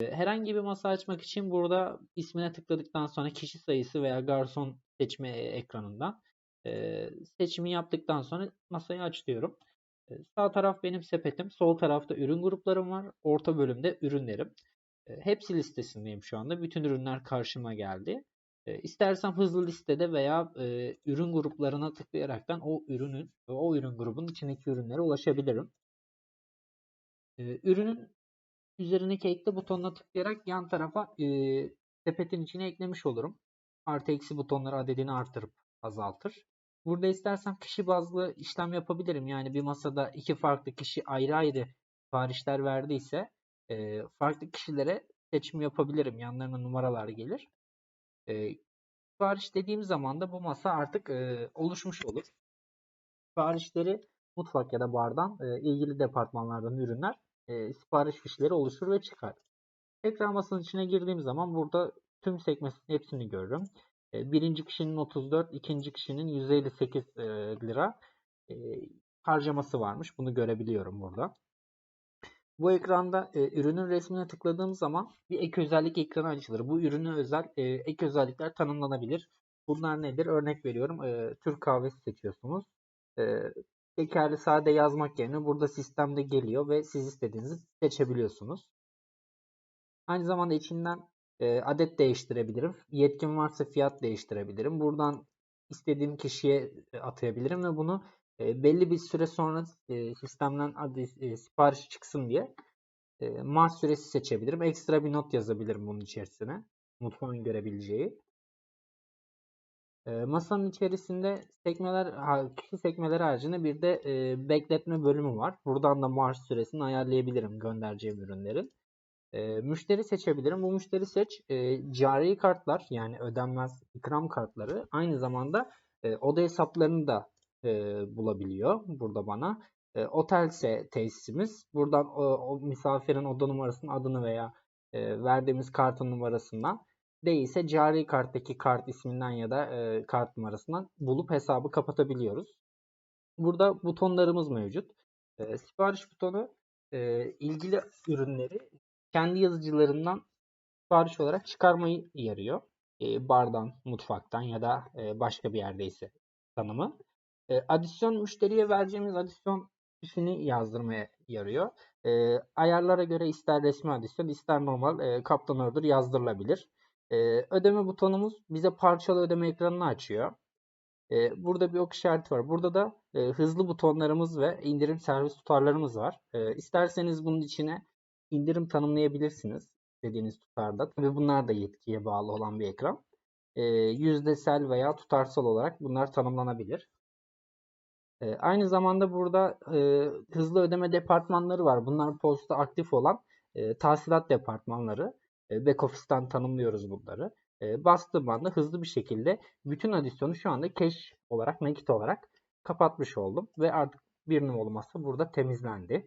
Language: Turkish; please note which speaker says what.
Speaker 1: E, Herhangi bir masa açmak için burada ismine tıkladıktan sonra kişi sayısı veya garson seçme ekranından e, seçimi yaptıktan sonra masayı aç diyorum. E, Sağ taraf benim sepetim, sol tarafta ürün gruplarım var, orta bölümde ürünlerim. E, Hepsi listesindeyim şu anda. Bütün ürünler karşıma geldi. E, İstersem hızlı listede veya e, ürün gruplarına tıklayaraktan o ürünün, o ürün grubun içindeki ürünlere ulaşabilirim. E, Ürünün üzerindeki ekle butonuna tıklayarak yan tarafa e, sepetin içine eklemiş olurum. Artı eksi butonları adedini artırıp azaltır. Burada istersem kişi bazlı işlem yapabilirim. Yani bir masada iki farklı kişi ayrı ayrı siparişler verdiyse e, farklı kişilere seçim yapabilirim. Yanlarına numaralar gelir. E, sipariş dediğim zaman da bu masa artık e, oluşmuş olur. Siparişleri mutfak ya da bardan e, ilgili departmanlardan ürünler e, sipariş fişleri oluşur ve çıkar. Tekrar masanın içine girdiğim zaman burada tüm sekmesinin hepsini görürüm. E, birinci kişinin 34, ikinci kişinin 158 e, lira e, harcaması varmış. Bunu görebiliyorum burada. Bu ekranda e, ürünün resmine tıkladığım zaman bir ek özellik ekranı açılır. Bu ürüne özel e, ek özellikler tanımlanabilir. Bunlar nedir? Örnek veriyorum. E, Türk kahvesi seçiyorsunuz. E, tekerli sade yazmak yerine burada sistemde geliyor ve siz istediğinizi seçebiliyorsunuz. Aynı zamanda içinden e, adet değiştirebilirim. Yetkim varsa fiyat değiştirebilirim. Buradan istediğim kişiye e, atayabilirim ve bunu e, belli bir süre sonra e, sistemden adı, e, sipariş çıksın diye e, maaş süresi seçebilirim. Ekstra bir not yazabilirim bunun içerisine. Mutfağın görebileceği. E, masanın içerisinde sekmeler, kişi sekmeleri haricinde bir de e, bekletme bölümü var. Buradan da maaş süresini ayarlayabilirim göndereceğim ürünlerin. E, müşteri seçebilirim. Bu müşteri seç e, cari kartlar yani ödenmez ikram kartları aynı zamanda e, oda hesaplarını da bulabiliyor burada bana. E, otelse tesisimiz. Buradan o, o misafirin oda numarasının adını veya verdiğimiz kartın numarasından değilse cari karttaki kart isminden ya da e, kart numarasından bulup hesabı kapatabiliyoruz. Burada butonlarımız mevcut. E, sipariş butonu e, ilgili ürünleri kendi yazıcılarından sipariş olarak çıkarmayı yarıyor. E, bardan, mutfaktan ya da e, başka bir yerdeyse tanımı. E, adisyon müşteriye vereceğimiz adisyon fişini yazdırmaya yarıyor. E, ayarlara göre ister resmi adisyon ister normal e, kaptan order yazdırılabilir. E, ödeme butonumuz bize parçalı ödeme ekranını açıyor. E, burada bir ok işareti var. Burada da e, hızlı butonlarımız ve indirim servis tutarlarımız var. E, isterseniz bunun içine indirim tanımlayabilirsiniz istediğiniz tutarda. Tabii bunlar da yetkiye bağlı olan bir ekran. E, yüzdesel veya tutarsal olarak bunlar tanımlanabilir. E, aynı zamanda burada e, hızlı ödeme departmanları var. Bunlar posta aktif olan e, tahsilat departmanları. Back office'tan tanımlıyoruz bunları. E, bastığım anda hızlı bir şekilde bütün adisyonu şu anda cash olarak, nakit olarak kapatmış oldum. Ve artık bir num olmazsa burada temizlendi.